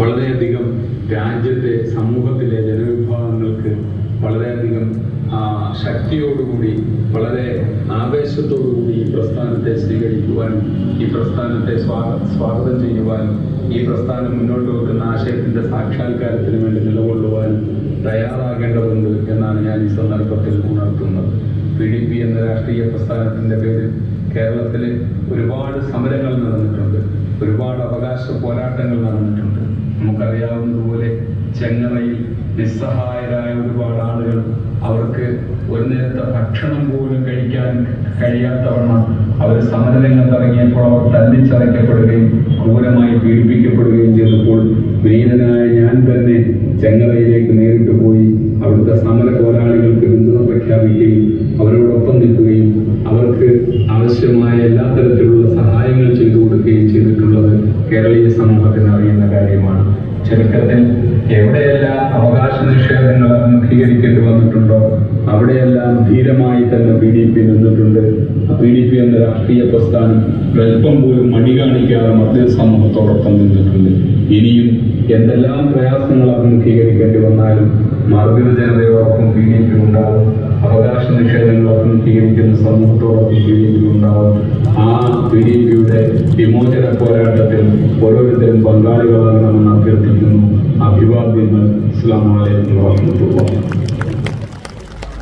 വളരെയധികം രാജ്യത്തെ സമൂഹത്തിലെ ജനവിഭാഗങ്ങൾക്ക് വളരെയധികം ശക്തിയോടുകൂടി വളരെ ആവേശത്തോടുകൂടി ഈ പ്രസ്ഥാനത്തെ സ്വീകരിക്കുവാനും ഈ പ്രസ്ഥാനത്തെ സ്വാഗ സ്വാഗതം ചെയ്യുവാനും ഈ പ്രസ്ഥാനം മുന്നോട്ട് വെക്കുന്ന ആശയത്തിന്റെ സാക്ഷാത്കാരത്തിന് വേണ്ടി നിലകൊള്ളുവാനും തയ്യാറാകേണ്ടതുണ്ട് എന്നാണ് ഞാൻ ഈ സന്ദർഭത്തിൽ ഉണർത്തുന്നത്. പി ഡി പി എന്ന രാഷ്ട്രീയ പ്രസ്ഥാനത്തിന്റെ പേരിൽ കേരളത്തിൽ ഒരുപാട് സമരങ്ങൾ നടന്നിട്ടുണ്ട്. ഒരുപാട് അവകാശ പോരാട്ടങ്ങൾ നടന്നിട്ടുണ്ട്. നമുക്കറിയാവുന്നതുപോലെ ചെങ്ങറയിൽ നിസ്സഹായരായ ഒരുപാട് ആളുകൾ അവർക്ക് ഒരു നേരത്തെ ഭക്ഷണം പോലും കഴിക്കാൻ കഴിയാത്തവണ്ണം അവർ സമരരംഗത്ത് ഇറങ്ങിയപ്പോൾ അവർ തല്ലിച്ചതയ്ക്കപ്പെടുകയും ക്രൂരമായി പീഡിപ്പിക്കപ്പെടുകയും ചെയ്തപ്പോൾ വീരനായ ഞാൻ തന്നെ ചെങ്ങറയിലേക്ക് നേരിട്ട് പോയി അവിടുത്തെ സമര പോരാളികൾക്ക് പിന്തുണ പ്രഖ്യാപിക്കുകയും അവരോടൊപ്പം നിൽക്കുകയും അവർക്ക് ആവശ്യമായ എല്ലാ തരത്തിലുള്ള സഹായങ്ങൾ ചെയ്തു കൊടുക്കുകയും കേരളീയ സമൂഹത്തിന് അറിയുന്ന കാര്യമാണ്. ചരിത്രത്തിൽ എവിടെയെല്ലാം അവകാശ നിഷേധങ്ങൾ അഭിമുഖീകരിക്കേണ്ടി വന്നിട്ടുണ്ടോ അവിടെയെല്ലാം ധീരമായി തന്നെ പി ഡി പി നിന്നിട്ടുണ്ട്. പി ഡി പി എന്ന രാഷ്ട്രീയ പ്രസ്ഥാനം അല്പം പോലും മടി കാണിക്കാതെ മധ്യ സമൂഹത്തോടൊപ്പം നിന്നിട്ടുണ്ട്. ഇനിയും എന്തെല്ലാം പ്രയാസങ്ങൾ അഭിമുഖീകരിക്കേണ്ടി വന്നാലും മാർഗിക ജനതയോടൊപ്പം പി ഡി പി ഉണ്ടാവും അവകാശ നിഷേധങ്ങൾ അഭിമുഖീകരിക്കുന്ന സമൂഹത്തോടൊപ്പം പി ഡി പി ഉണ്ടാവും ആ പി ഡി പിയുടെ വിമോചന പോരാട്ടത്തിൽ ഓരോരുത്തരും പങ്കാളികളാകണമെന്ന് അഭ്യർത്ഥിക്കുന്നു. അഭിവാദ്യങ്ങൾ. ഇസ്ലാം വാഹമത്തുള്ള